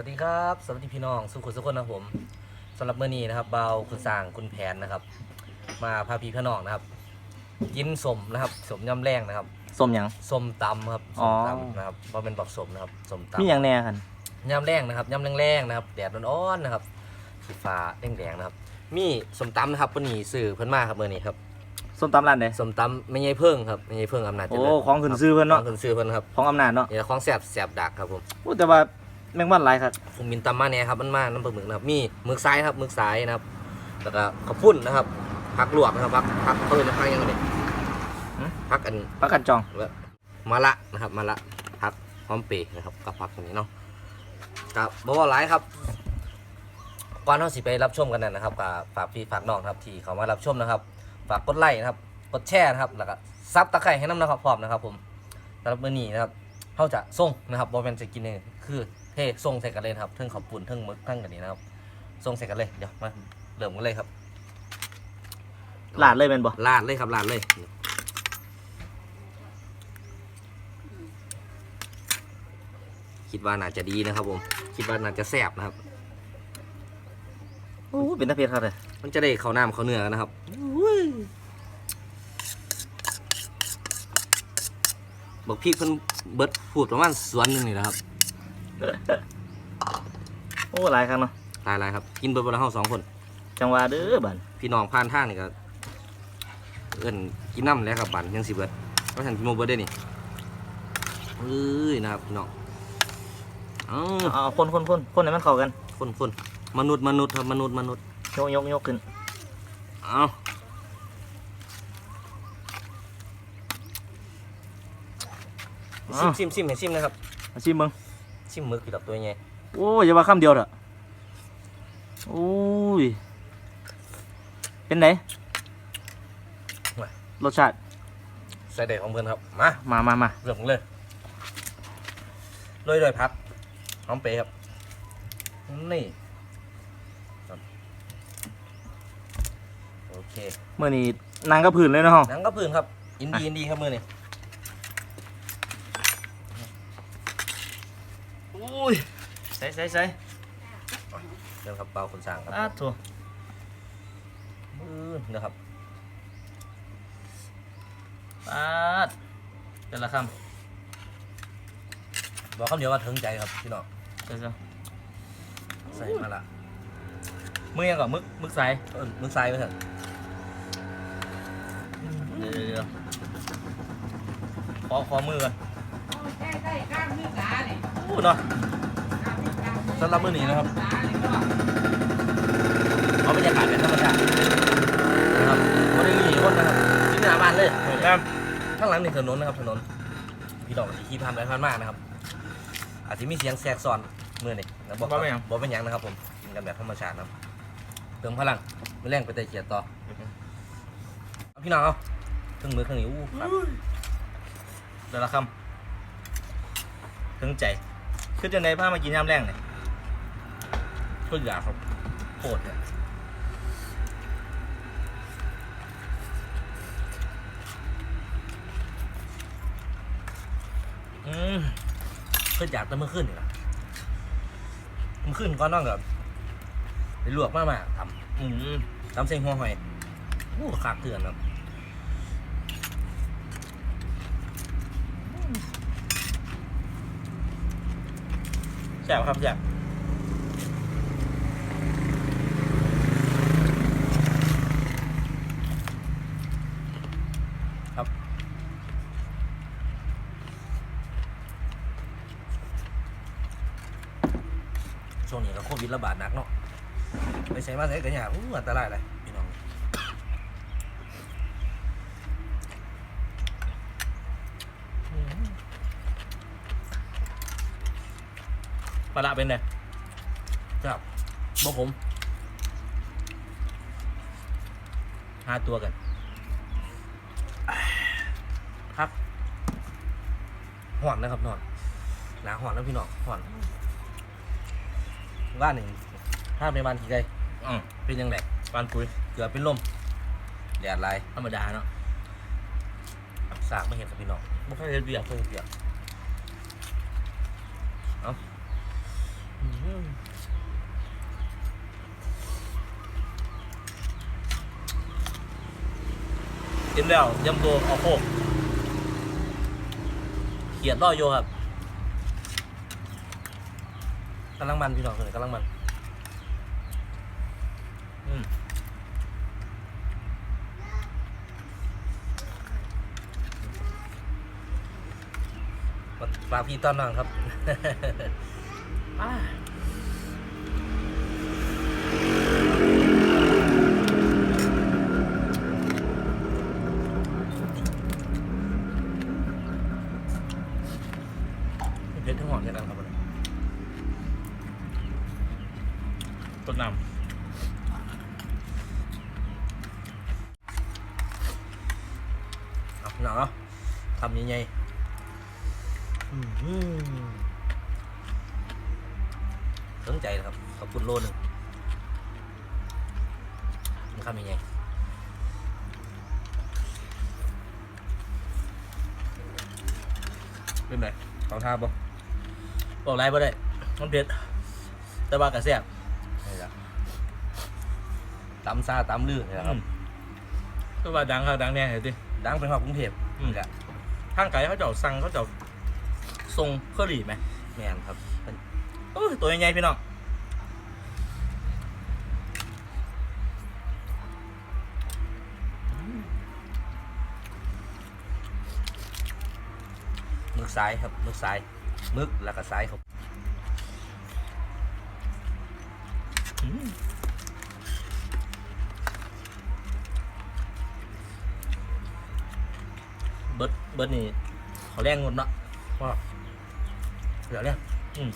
วัสดีครับ สวัสดีพี่น้อง สุขุมสุขคนนะครับผมสำหรับเมื่อนี้นะครับเบาวคุณสร้างคุณแผนนะครับ มาพาพี่พี่น้องนะครับ กินสมนะครับสมยำแรงนะครับส้มหยัง สมตำครับสอ๋อ มตำนะครับเพราะเป็นบักสมนะครับสมมีตำหยังแหน่คันยำแรงนะครับยำแรงๆนะครับแดดร้อนๆนะครับสีฟ้าแดงๆนะครับ มีสมตำนะครับวันนี้สื่อเพิ่นมาครับเมื่อนี้ครับส้มตำร้านใด สมตำไม่ใช่เพิ่งครับไม่ใช่เพิ่งอำนาจเจโอ้ริญของขึ้นชื่อเพิ่นเนาะ ของขึ้นซื้อเพิ่นครับของอำนาจเนาะนี่แหละของแสบแสบดักครับผม โอ้แต่ว่า แมงวันหลายครับผมมินตำมาแหน่ครับมันมาน้ำปลาหมึกนะครับมีหมึกซ้ายนะครับหมึกซ้ายนะครับแล้วก็ข้าวปุ้นนะครับผักลวกนะครับผักผักเพิ่นผักยังไงผักอันประกันจองแล้วมะละนะครับมะละผักหอมเปรย์นะครับกับผักตรงนี้เนาะครับบอกว่าหลายครับก่อนเราสิไปรับชมกันนั่นนะครับกับฝากพี่ฝากน้องครับที่เขามารับชมนะครับ ฝากกดไลค์นะครับกดแชร์นะครับแล้วก็ซับตะไคร้ให้น้ำนะครับพร้อมนะครับ ผมสำหรับมื้อนี้นะครับเขาจะส่งนะครับบอเป็นจะกินเองคือ เทส่งใส่กันเลยนะครับเทิงขอบปุ่นเทิงหมึกเทิงกันนี้นะครับส่งใส่กันเลยเดี๋ยวมาเริ่มกันเลยครับลาดเลยแม่นบ่ลาดเลยครับลาดเลยคิดว่าน่าจะดีนะครับผม คิดว่าน่าจะแซ่บนะครับโอ้เป็นตาเพชรครับเลยมันจะได้เข้าน้ำเข้าเนื้อกันนะครับบอกพี่เพิ่นเบิดพูดประมาณสวนหนึ่งนี่แหละครับ โอ้หลายครั้งเนาะหลายๆครับ กินเบิดวันละเฮาสองคน จังหวะเด้อบันพี่น้องผ่านทางนี่ก็เอิ้นกินน้ำแล้วกับบันยังสิเบิดเพราะฉันกินโมเบิดได้นี่เอ้ยนะครับพี่น้องเอ้าเอาเอาคนคนคนคนให้มันเข้ากันคนคนมนุษย์มนุษย์ครับมนุษย์มนุษย์ยกยกยกขึ้นเอาซิมซิมซิมเห็นซิมนะครับอาชีพมึง ซิมมือกี่ดอกตัวไงโอ้ยอย่าว่าคำเดียวเถอะโอ้ย เป็นไหนรสชาติใส่เด็ดของเพื่อนครับ มา มามามาเริ่มกันเลยโรยโดวยพักหอมเปรย์ครับ นี่ครับโอเคเมื่อนี้นางก็พื้นเลยเนาะห้องหนังก็พื้นครับ อินดีอินดีครับมือนี่อุ้ย ใส่ใส่ใส่เดี๋ยวครับเปล่าคนสั่งครับอ้าถูมือนะครับปาดแต่ละคบอกคำเดียวว่าถึงใจครับพี่น้องำใส่ใส่ใส่มาละมือยังก่อนมึกมึกใส่เอิ้นมือซ้ายไปเถอะเดี๋ยวเดี๋ยวเดี๋ยวขอขอมือก่อนใกล้ใกล้ข้างมีสาเนี่ยอู้เนาะ สำหรับมือนี้นะครับเอาบรรยากาศเป็นธรรมชาตินะครับไม่ได้มีคนนะครับที่หน้าบ้านเลยแม่มข้างหลังนี่ถนนนะครับถนนพี่น้องที่ขี่ผ่านไปผ่านมานะครับ อาจจะมีเสียงแทรกซ้อนมือนี่นะบอกบอกเป็นหยังนะครับผมกินกันแบบธรรมชาตินะครับเติมพลังไม่แรงไปแต่เกียรต่อเอาพี่น้องเอาเครื่องมือเครื่องนิ้วครับแต่ละคำถึงใจ คือจังไดพามากินยามแรงเนี่ย ก็อยากครับโคตรเนี่ยอืมก็อยากแต่เมื่อคืนนี่แหละเมื่อคืนก็น้องกับไปลวกมากๆทำอืมทำเส้นหัวหอยโอ้ขากเถื่อนครับแซ่บครับแซ่บ ช่วงนี้ก็ โควิดระบาดหนักเนาะไปใช้มาใช้กันอย่างอู้อันตรายเลยพี่น้องปลาละเป็นไงครับบอกผม หาตัวกัน ครับห่อนนะครับนอนหนาห่อนนะพี่น้องห่อน ว่าหนึ่งถ้าในบ้านกี่ไกลอืมเป็นยังไงปานปุยเกือบเป็นลมแดดลายธรรมดาเนาะสากไม่เห็นกับพี่น้องบ่ค่อยเฮ็ดเบียกเพิ่งเปียกเอาอื้อหือกินแล้วยำตัวเอาโคกเขียดล่อโยครับ กำลังมันพี่น้องเลยกำลังมันอืมฝาพี่ต้อนน้องครับ อ่าเผ็ดทั้งหอมแค่นั้นครับผมต้นน้ำ เอาพี่น้องเนาะทำยังไง สนใจนะครับขอบคุณโลหนึงมันทำยังไงเป็นไงของท่าบ่บอกไรบ่ได้มันเผ็ดแต่ว่ากระแซ่บนี่ละตำซาตำลื่นนี่แหละครับ ก็ว่าดังครับดังแน่เห็นดิดังเป็นหอกกรุงเทพอืมนี่แหละทางไก่เขาเจ้าสั่งเขาเจ้า ทรงเครื่องหลีไหมแม่นครับเป็นโอ้ยตัวใหญ่ๆพี่น้องมึกซ้ายครับมึกซ้ายมึกแล้วก็ซ้ายครับอืมเบิร์ดเบิร์ดนี่เขาแรงงดเนาะ เดี๋ยวเนี่ยอืม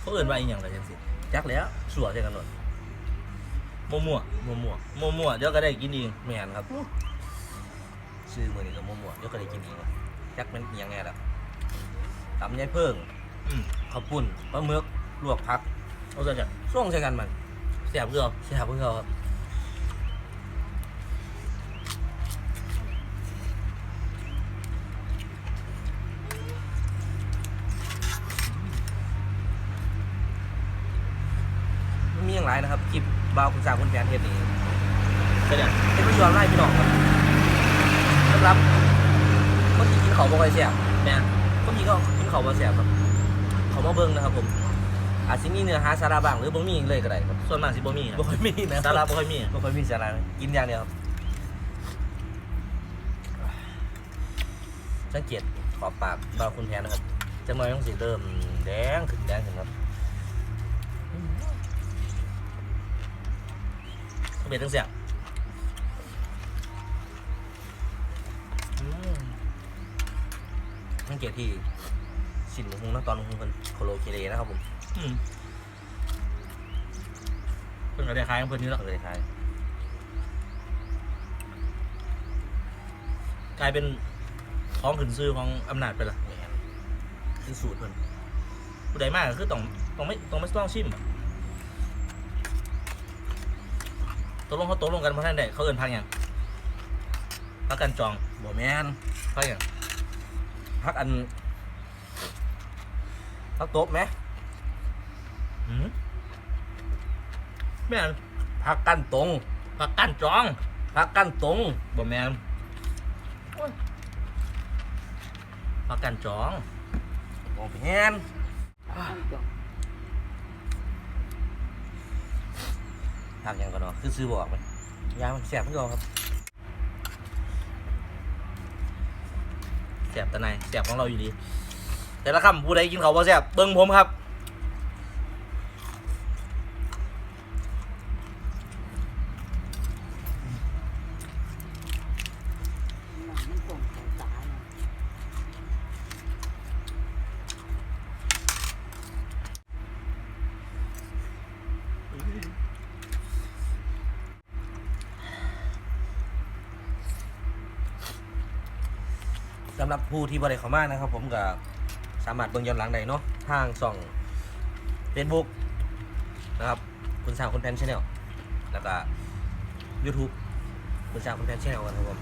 เขาเอื่นว่าอีกอย่างไรจังสิจักแล้วสัวใช่กันหมดมั่วมั่วมั่วมั่วมั่วมั่วๆเดี๋ยวก็ได้กินเองๆแม่นครับซื้อมือนี่ก็มั่วมั่วๆเดี๋ยวก็ได้กินเองว่ะจักเป็นอิหยังไงล่ะตำยายเพิ่งอืมข้าวปุ้นปลาหมึกลวกผักเอาซะจ้ะส่งใช่กันมัน เสียบเกลือใช่ครับเพื่อนเขาครับมีอย่างไรนะครับคลิปบาวคุณสาวคุณแฟนเทปนี้ก็เนี่ยเป็นไม่ยอมไล่พี่น้องครับสำหรับคนที่กินเขาบ่ค่อยแซ่บแม่นคนที่ก็กินเขาบ่แซ่บครับเขามาเบิ่งนะครับผม อาจสิมีเนื้อหาสาระบ้างหรือบ่มีเลยก็ได้ครับส่วนมากสิบ่มีคบ่รับค่อยมีนะสาระบ่ค่อยมีบ่ค่อยมีสาระกินอย่างเดียวครับสังเกตขอบปากบาวคุณแทนนะครับจังหน่อยต้องสิเริ่มแดงขึ้นแดงขึ้นครับเบ็ดทั้งเสียบสังเกตที่สินหงนะตอนหงเป็นโคโลเคเลนะครับผมอืม เพิ่นก็ได้ขายของเพิ่นนี่แล้วเลยทายกลายเป็นของขึ้นซื้อของอำนาจไปละแม่นคือสูตรเพิ่นผู้ใดมากก็คือต้องต้องไม่ต้องไม่ต้องชิมอะตกลงเขาตกลงกันเพราะท่านใดเขาเอินพักอย่างพักกันจองบ่แม่นพักอย่างพักอันพักโต๊ะไหมหืม แม่นพักกั้นตรงพักกันจองพักกั้นตรงบ่แม่นโอ้ยพักกันจองบ่แม่นพักยังก็เนาะคือซื้อบอกมันยามันแสบเพิ่นก็ครับแสบแตะไหนแสบของเราอยู่ดี แต่ละคำผู้ใดกินเขาวบ่แสบเบิ้งผมครับำหรับผู้ที่บ่ได้เข้ามานะครับ ผมก็สามารถเบิ่งย้อนหลังได้เนาะทางช่อง Facebook นะครับ คุณสาวคุณแพนชาแนลแล้วก็ YouTube คุณจากคุณแพนแชนกันครับผม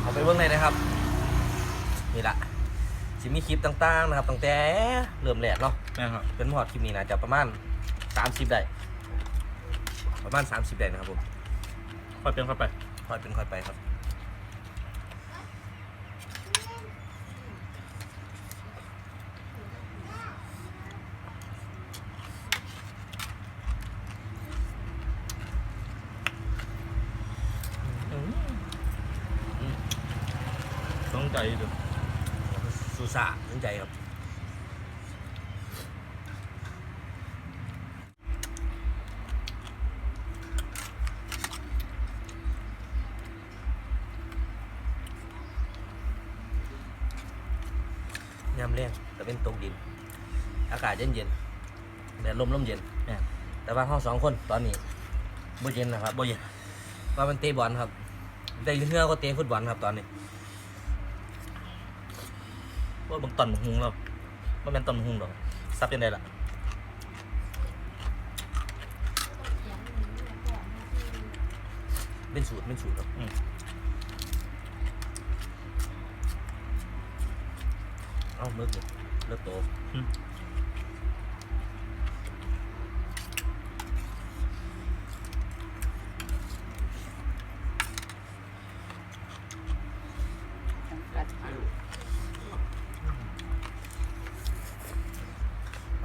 เอาไปเบิ่งเลยนะครับนี่ละสิมีคลิปต่างๆนะครับตั้งแต่เริ่มแรกเนาะแม่นครับเป็นพอดคลิปนี้นะจะประมาณ 30ได้ประมาณ 30ได้นะครับผมค่อยเป็นค่อยไปค่อยเป็นค่อยไปครับ ต้อ งใจดูสุสาสนใจครับยามแรงแต่เป็นตกดิน อากาศเย็นเย็นๆแดดลมลมเย็นแม่นแต่ว่าห้องสองคนตอนนี้บ่เย็นนะครับบ่เย็นว่ามันเตะบอลครับ ได้ยินเฮือก็เตะฟุตบอลครับตอนนี้ ว่าบางตันหุงเราไม่เป็นตันหุงหรอกซับยังไงล่ะเป็นสูตรเป็นสูตรครับอืมเอ้าเลิกเลยเลิกโต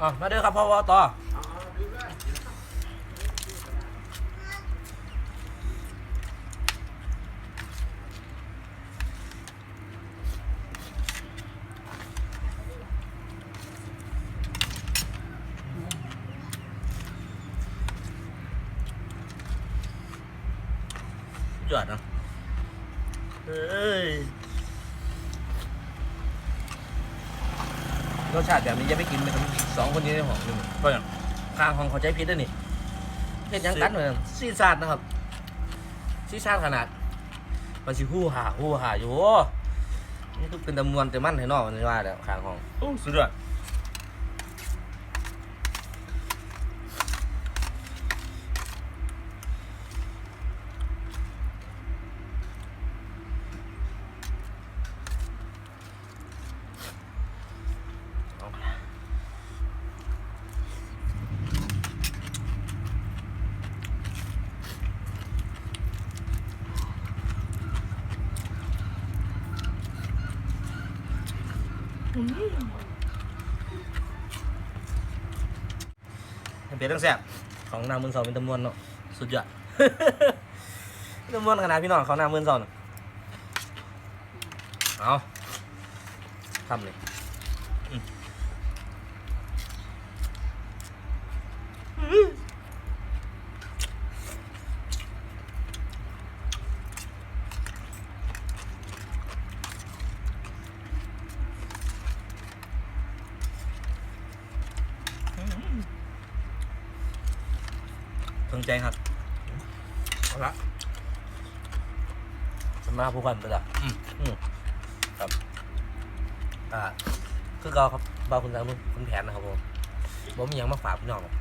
อะมาเด้อครับพ่อวอต่อสุดยอดนะเอ้ย รสชาติแบบนี้จะไม่กินเลยครับสองคนนี้ในห้องนี่ก็อย่างข้างห้องเขาใจพิษด้วยนี่เห็นยังกันเลยซีซาดนะครับซีซาดขนาดมันสิหู้หาหู้หาอยู่โอ้นี่คือเป็นตำมวนแต่มันให้นอกมันว่าแล้วข้างห้องโอ้สุดยอด เผ็ดตั้งแซ่บของนางมือสองเป็นตำมวนเนาะสุดยอดตำมวนขนาดพี่น้องขานางมือสองน่ะเอาทำเลย ใจครับเอาละสำนักผู้กันไปละอืม อืมครับ อ่า คือเราครับบาวคุณสังคุณแผนนะครับผมผมมีอย่างมาฝากพี่น้องหรอก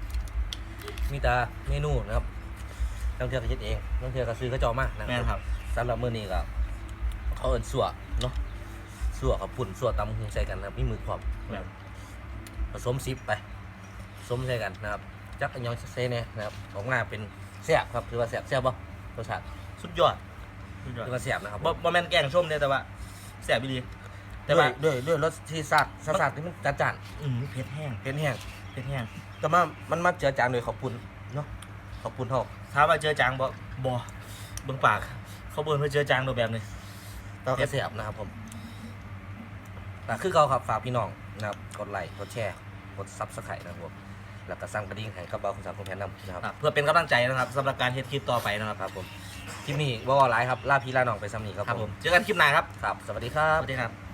มีแต่เมนูนะครับน้ำเทือกก็เฮ็ดเองน้ำเทือกก็ซื้อกระจอกมากนะแม่นครับ สำหรับมื้อนี้ก็เขาเอิ้นสั่วเนาะสั่วกับปุ่นสั่วตำหุงใส่กันนะครับมีมือพร้อมแม่น ผสมซิปไปผสมใส่กันนะครับ จักอันยองเซ่เนี่ยนะครับออกมาเป็นแซ่บครับคือว่าแซ่บแซ่บบ่รสชาติสุดยอดสุดยอดคือว่าแซ่บนะครับบ่บ่แม่นแกงส้มเนี่ยแต่ว่าแซ่บอีหลีแต่ด้วว่ายด้วยด้วยรสที่ซัดซัดซัดที่มันจัดจ้านอืมเผ็ดแห้งเผ็ดแห้งเผ็ดแห้งแต่ว่ามันมาเจือจางโดยขอบคุณเนาะขอบคุณเฮาถามว่าเจอจางบ่บ่เบิ่งปาก เขาเบิ่นว่าเจอจางโดยแบบนี้เราก็แซ่บนะครับผมแต่คือเขาครับฝากพี่น้องนะครับกดไลค์กดแชร์กดซับสไครต์นะครับผม แล้วก็สั่งกระดิ่งให้กับเบาคุณสามคุณแพนนำนะครับอะเพื่อเป็นกำลังใจนะครับสำหรับการเฮ็ดคลิปต่อไปนะครับครับผมคลิปนี้ว่าว่าไลฟ์ครับลาพี่ลาน้องไปซ้ำนี้ครับครับผผมมเจอกันคลิปหน้าครับครับ สวัสดีครัสบวัสดีครับ